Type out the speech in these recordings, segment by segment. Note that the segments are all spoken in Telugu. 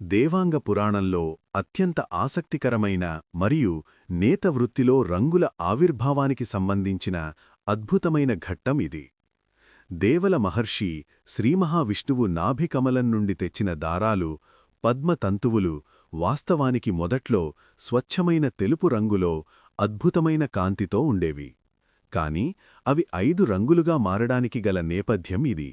దేవాంగ పురాణంలో అత్యంత ఆసక్తికరమైన మరియు నేత వృత్తిలో రంగుల ఆవిర్భావానికి సంబంధించిన అద్భుతమైన ఘట్టం ఇది. దేవల మహర్షి శ్రీమహావిష్ణువు నాభికమలం నుండి తెచ్చిన దారాలు పద్మతంతువులు వాస్తవానికి మొదట్లో స్వచ్ఛమైన తెలుపు రంగులో అద్భుతమైన కాంతితో ఉండేవి. కాని అవి ఐదు రంగులుగా మారడానికి గల నేపథ్యం ఇది.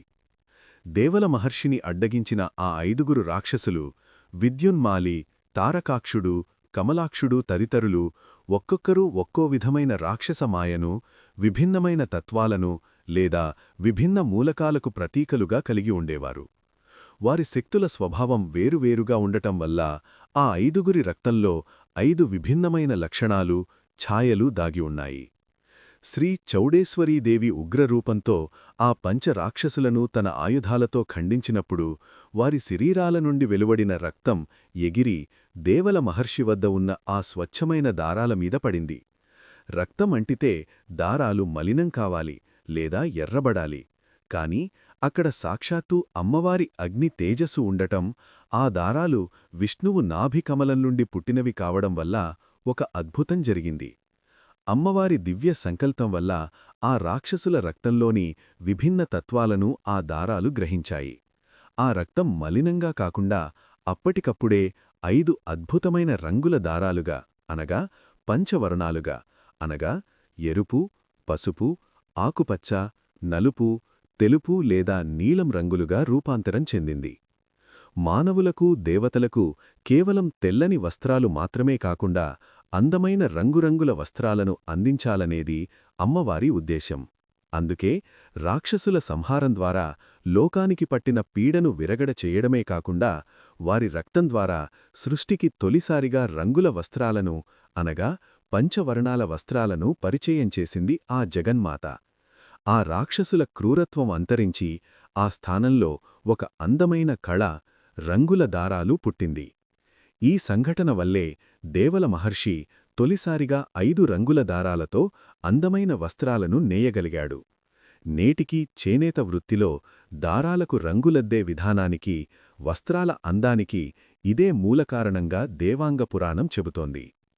దేవల మహర్షిని అడ్డగించిన ఆ ఐదుగురు రాక్షసులు విద్యున్మాలి తారకాక్షుడు కమలాక్షుడు తదితరులు ఒక్కొక్కరూ ఒక్కో విధమైన రాక్షస మాయను విభిన్నమైన తత్వాలను లేదా విభిన్న మూలకాలకు ప్రతీకలుగా కలిగి ఉండేవారు. వారి శక్తుల స్వభావం వేరువేరుగా ఉండటం వల్ల ఆ ఐదుగురి రక్తంలో ఐదు విభిన్నమైన లక్షణాలు ఛాయలు దాగి ఉన్నాయి. శ్రీ చౌడేశ్వరీదేవి ఉగ్రరూపంతో ఆ పంచరాక్షసులను తన ఆయుధాలతో ఖండించినప్పుడు వారి శరీరాల నుండి వెలువడిన రక్తం ఎగిరి దేవల మహర్షి వద్ద ఉన్న ఆ స్వచ్ఛమైన దారాల మీద పడింది. రక్తం అంటితే దారాలు మలినం కావాలి లేదా ఎర్రబడాలి. కాని అక్కడ సాక్షాత్తు అమ్మవారి అగ్ని తేజస్సు ఉండటం ఆ దారాలు విష్ణువు నాభికమలం నుండి పుట్టినవి కావడం వల్ల ఒక అద్భుతం జరిగింది. అమ్మవారి దివ్య సంకల్పం వల్ల ఆ రాక్షసుల రక్తంలోని విభిన్న తత్వాలను ఆ దారాలు గ్రహించాయి. ఆ రక్తం మలినంగా కాకుండా అప్పటికప్పుడే ఐదు అద్భుతమైన రంగుల దారాలుగా అనగా పంచవర్ణాలుగా అనగా ఎరుపు పసుపు ఆకుపచ్చ నలుపు తెలుపు లేదా నీలం రంగులుగా రూపాంతరం చెందింది. మానవులకు దేవతలకు కేవలం తెల్లని వస్త్రాలు మాత్రమే కాకుండా అందమైన రంగురంగుల వస్త్రాలను అందించాలనేది అమ్మవారి ఉద్దేశం అందుకే రాక్షసుల సంహారం ద్వారా లోకానికి పట్టిన పీడను విరగడ చేయడమే కాకుండా వారి రక్తం ద్వారా సృష్టికి తొలిసారిగా రంగుల వస్త్రాలను అనగా పంచవర్ణాల వస్త్రాలను పరిచయం చేసింది ఆ జగన్మాత. ఆ రాక్షసుల క్రూరత్వం అంతరించి ఆ స్థానంలో ఒక అందమైన కళ రంగుల దారాలు పుట్టింది. ఈ సంఘటన వల్లే దేవల మహర్షి తొలిసారిగా ఐదు రంగుల దారాలతో అందమైన వస్త్రాలను నేయగలిగాడు. నేటికీ చేనేత వృత్తిలో దారాలకు రంగులద్దే విధానానికి వస్త్రాల అందానికి ఇదే మూలకారణంగా దేవాంగ పురాణం చెబుతోంది.